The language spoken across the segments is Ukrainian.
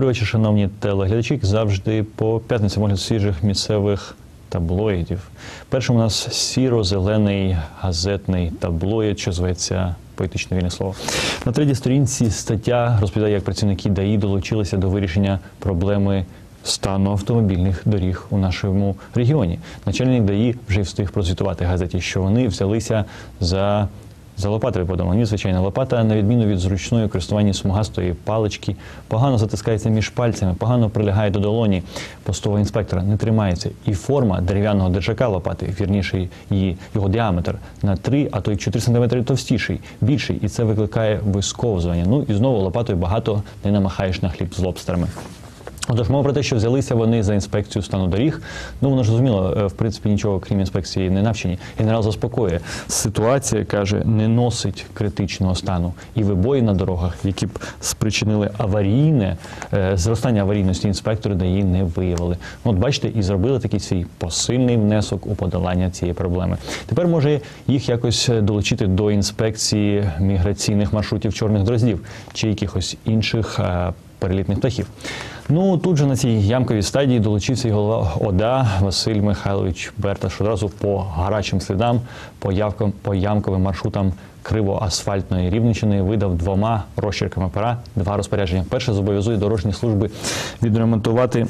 Добрий вечір, шановні телеглядачі. Завжди по п'ятницям огляд свіжих місцевих таблоїдів. Першим у нас сіро-зелений газетний таблоїд, що зветься поетичне вільне слово. На третій сторінці стаття розповідає, як працівники ДАІ долучилися до вирішення проблеми. Стану автомобільних доріг у нашому регіоні. Начальник ДАІ вже встиг прозвітувати газеті, що вони взялися за за лопати подумали. Ні, звичайно, лопата, на відміну від зручної користування смугастої палички, погано затискається між пальцями, погано прилягає до долоні постового інспектора, не тримається. І форма дерев'яного держака лопати, вірніше її його діаметр на 3, а то й 4 см товстіший, більший, і це викликає висковзування. Ну і знову лопатою багато не намахаєш на хліб з лобстерами. Отож, мова про те, що взялися вони за інспекцію стану доріг. Ну воно ж зрозуміло, е, в принципі, нічого крім інспекції не навчені. Генерал заспокоює. Ситуація каже, не носить критичного стану і вибої на дорогах, які б спричинили аварійне е, зростання аварійності. Інспектори ДАІ не виявили. От бачите, і зробили такий свій посильний внесок у подолання цієї проблеми. Тепер може їх якось долучити до інспекції міграційних маршрутів чорних дроздів чи якихось інших е, перелітних птахів. Ну тут же на цій ямковій стадії долучився і голова ОДА Василь Михайлович Берташ одразу по гарячим слідам, по явкам, по ямковим маршрутам кривоасфальтної рівненщини видав двома розчерками пера два розпорядження. Перше зобов'язує дорожні служби відремонтувати.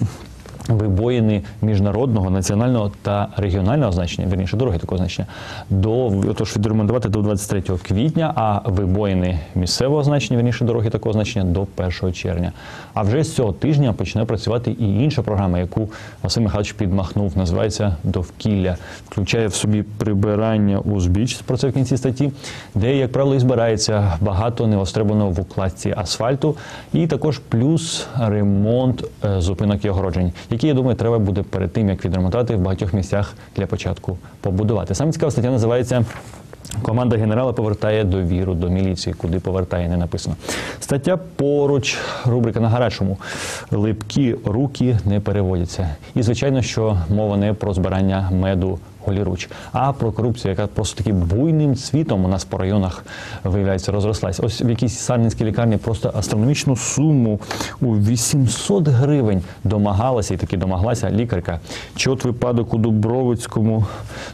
Вибоїни міжнародного, національного та регіонального значення, верніше дороги такого значення, до отож відремонтувати до 23 квітня, а вибоїни місцевого значення, верніше дороги такого значення до 1 червня. А вже з цього тижня почне працювати і інша програма, яку Василь Михайлович підмахнув, називається Довкілля, включає в собі прибирання узбіч, про це в кінці статті, де, як правило, і збирається багато невостребуваного в укладці асфальту, і також плюс ремонт е, зупинок і огороджень які, я думаю, треба буде перед тим, як відремонтувати в багатьох місцях для початку побудувати. Саме цікава стаття називається. Команда генерала повертає довіру до міліції, куди повертає, не написано. Стаття поруч, рубрика на гарячому. Липкі руки не переводяться. І звичайно, що мова не про збирання меду голіруч, а про корупцію, яка просто таким буйним цвітом у нас по районах виявляється розрослась. Ось в якійсь сарненській лікарні просто астрономічну суму у 800 гривень домагалася і таки домаглася лікарка. Чи от випадок у Дубровицькому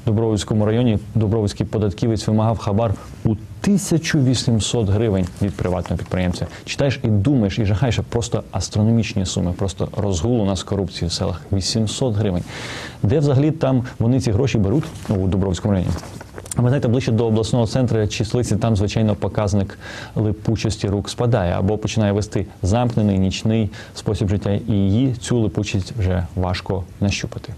Дубровицькому районі Дубровицький податківець вимагав хабар у 1800 гривень від приватного підприємця. Читаєш і думаєш, і жахаєш просто астрономічні суми, просто розгул у нас корупції в селах. 800 гривень. Де взагалі там вони ці гроші беруть ну, у Дубровському районі? Ви знаєте, ближче до обласного центру числиці там, звичайно, показник липучості рук спадає або починає вести замкнений нічний спосіб життя, і її цю липучість вже важко нащупати.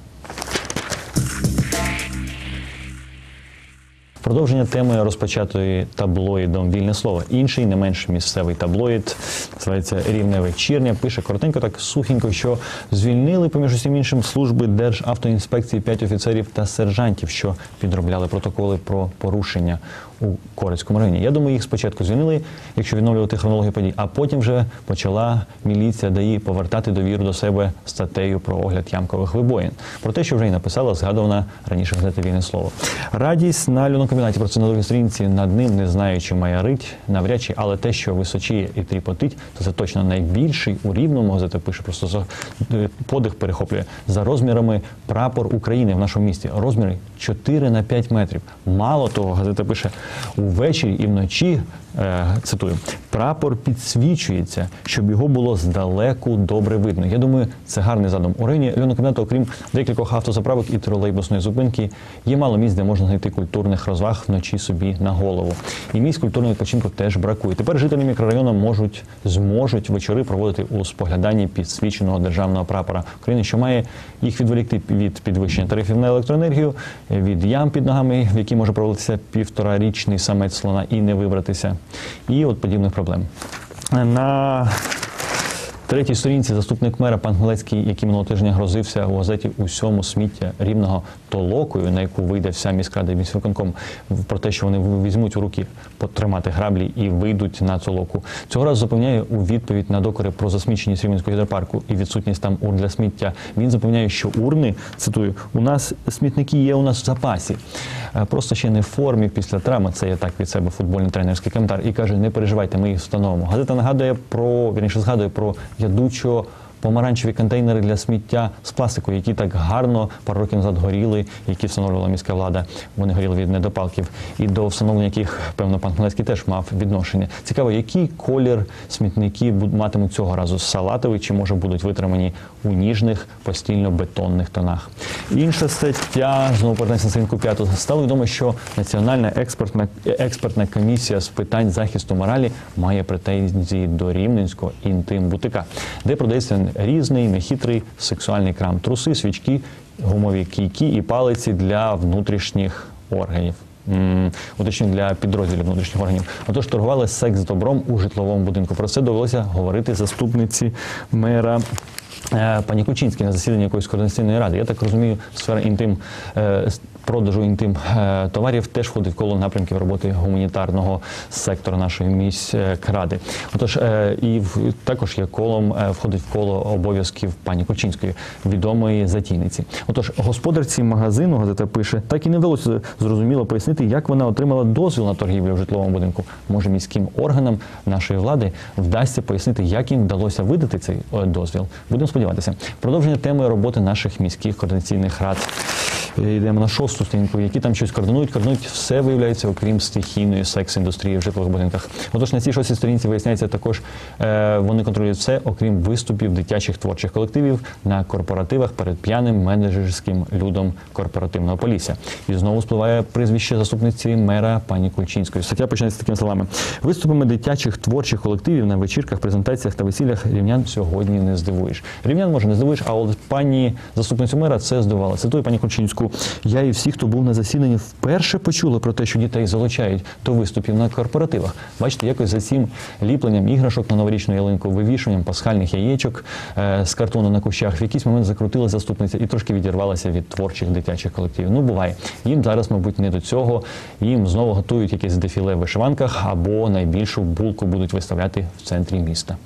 Продовження теми розпочатої таблоїдом вільне слово. Інший, не менш місцевий таблоїд, називається Рівне вечірня. Пише коротенько, так сухенько, що звільнили поміж усім іншим служби Державтоінспекції п'ять офіцерів та сержантів, що підробляли протоколи про порушення у Корецькому районі. Я думаю, їх спочатку звільнили, якщо відновлювати хронологію подій, а потім вже почала міліція ДАІ повертати довіру до себе статтею про огляд ямкових вибоїн. Про те, що вже й написала згадувана раніше газета вільне слово. Радість на льонокомбінаті про це на другій сторінці над ним не знаю, чи маярить, навряд чи, але те, що височіє і тріпотить, то це точно найбільший у рівному газета пише, просто е, подих перехоплює за розмірами прапор України в нашому місті. Розміри 4 на 5 метрів. Мало того, газета пише увечері і вночі. е, Цитую, прапор підсвічується, щоб його було здалеку добре видно. Я думаю, це гарний задум. У районі льонокомбінату, окрім декількох автозаправок і тролейбусної зупинки, є мало місць, де можна знайти культурних розваг вночі собі на голову. І місць культурного відпочинку теж бракує. Тепер жителі мікрорайону можуть зможуть вечори проводити у спогляданні підсвіченого державного прапора України, що має їх відволікти від підвищення тарифів на електроенергію, від ям під ногами, в які може проводитися самець слона і не вибратися, і от подібних проблем. На третій сторінці заступник мера пан Хмелецький, який минулого тижня грозився у газеті усьому сміття рівного толокою, на яку вийде вся міськрада і міськвиконком, про те, що вони візьмуть у руки потримати граблі і вийдуть на толоку. Цього разу запевняє у відповідь на докори про засміченість Рівненського гідропарку і відсутність там урн для сміття. Він запевняє, що урни цитую, у нас смітники є у нас в запасі. Е, Просто ще не в формі після травми. Це є так від себе футбольний тренерський коментар. І каже: не переживайте, ми їх встановимо. Газета нагадує про вірніше згадує про ядучо помаранчеві контейнери для сміття з пластику, які так гарно пару років назад горіли, які встановлювала міська влада. Вони горіли від недопалків. І до встановлення яких, певно, пан Хмелецький теж мав відношення. Цікаво, який колір смітники матимуть цього разу салатовий, чи може будуть витримані у ніжних постільно бетонних тонах. Інша стаття знову повернеться на сторінку п'яту. Стало відомо, що Національна експертна експертна комісія з питань захисту моралі має претензії до рівненського інтим-бутика, де продається різний нехитрий сексуальний крам, труси, свічки, гумові кійки і палиці для внутрішніх органів. М, Уточню для підрозділів внутрішніх органів. Отож, торгували секс з добром у житловому будинку. Про це довелося говорити заступниці мера. е, Пані Кучинській на засіданні якоїсь координаційної ради. Я так розумію, сфера інтим е, продажу інтим е, товарів теж входить в коло напрямків роботи гуманітарного сектора нашої міськради. Отож, е, і також є колом е, входить в коло обов'язків пані Кучинської, відомої затійниці. Отож, господарці магазину газета пише, так і не вдалося зрозуміло пояснити, як вона отримала дозвіл на торгівлю в житловому будинку. Може, міським органам нашої влади вдасться пояснити, як їм вдалося видати цей дозвіл. Будемо сподіватися. Продовження теми роботи наших міських координаційних рад. Е, Йдемо на шосту сторінку, які там щось координують, координують все виявляється, окрім стихійної секс-індустрії в житлових будинках. Отож, на цій шостій сторінці виясняється також, е, вони контролюють все, окрім виступів дитячих творчих колективів на корпоративах перед п'яним менеджерським людом корпоративного полісся. І знову спливає прізвище заступниці мера пані Кульчинської. Стаття починається такими словами: виступами дитячих творчих колективів на вечірках, презентаціях та весіллях рівнян сьогодні не здивуєш. Рівнян може не здивуєш, а от пані заступницю мера це здивувало. Цитую пані Кульчинську. Я і всі, хто був на засіданні, вперше почули про те, що дітей залучають до виступів на корпоративах. Бачите, якось за цим ліпленням іграшок на новорічну ялинку, вивішуванням пасхальних яєчок е, з картону на кущах. В якийсь момент закрутила заступниця і трошки відірвалася від творчих дитячих колективів. Ну буває. Їм зараз, мабуть, не до цього. Їм знову готують якесь дефіле в вишиванках або найбільшу булку будуть виставляти в центрі міста.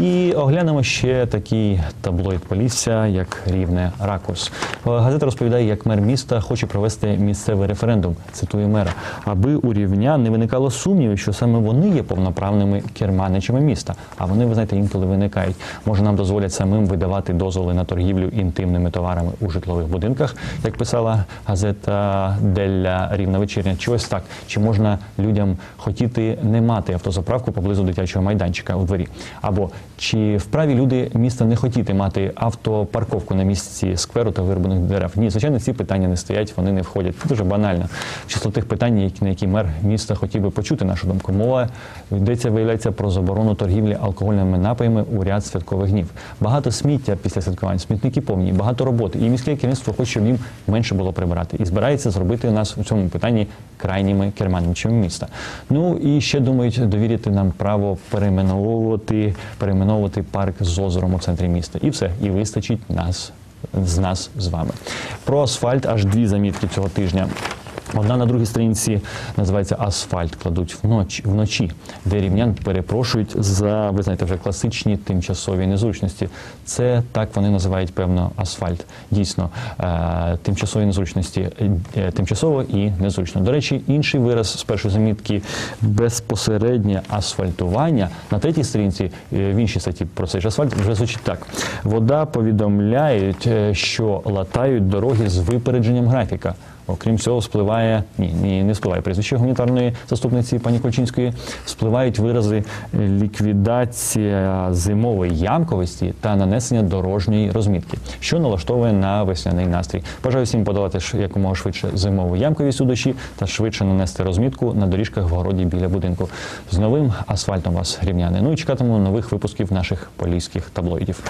І оглянемо ще такий таблоїд Полісся, як рівне ракурс. Е, Газета розповідає, як мер міста хоче провести місцевий референдум. Цитує мера, аби у рівнян не виникало сумнівів, що саме вони є повноправними керманичами міста. А вони, ви знаєте, інколи виникають. Може, нам дозволять самим видавати дозволи на торгівлю інтимними товарами у житлових будинках, як писала газета Делля Рівна вечірня. Чи ось так? Чи можна людям хотіти не мати автозаправку поблизу дитячого майданчика у дворі? Або чи вправі люди міста не хотіти мати автопарковку на місці скверу та вирубаних дерев? Ні, звичайно, ці питання не стоять, вони не входять. Це дуже банально. Число тих питань, на які мер міста хотів би почути нашу думку. Мова йдеться, виявляється про заборону торгівлі алкогольними напоями у ряд святкових днів. Багато сміття після святкувань, смітники повні, багато роботи. І міське керівництво хоче, щоб їм менше було прибирати. І збирається зробити нас у цьому питанні крайніми керманичами міста. Ну і ще думають довірити нам право перейменовувати, перейменовувати парк з озером у центрі міста. І все, і вистачить нас з нас з вами. Про асфальт аж дві замітки цього тижня. Одна на другій сторінці називається Асфальт. Кладуть вночі, вночі, де рівнян перепрошують за ви знаєте вже класичні тимчасові незручності. Це так вони називають певно асфальт. Дійсно, е, тимчасові незручності, е, тимчасово і незручно. До речі, інший вираз з першої замітки безпосереднє асфальтування на третій сторінці е, в іншій статті про цей ж асфальт вже звучить так: вода повідомляють, е, що латають дороги з випередженням графіка. Окрім цього, спливає ні, ні, не спливає прізвище гуманітарної заступниці пані Кольчинської. Спливають вирази ліквідація зимової ямковості та нанесення дорожньої розмітки, що налаштовує на весняний настрій. Бажаю всім подолати якомога швидше зимову ямковість у душі та швидше нанести розмітку на доріжках в городі біля будинку. З новим асфальтом вас рівняне. Ну і чекатимемо нових випусків наших поліських таблоїдів.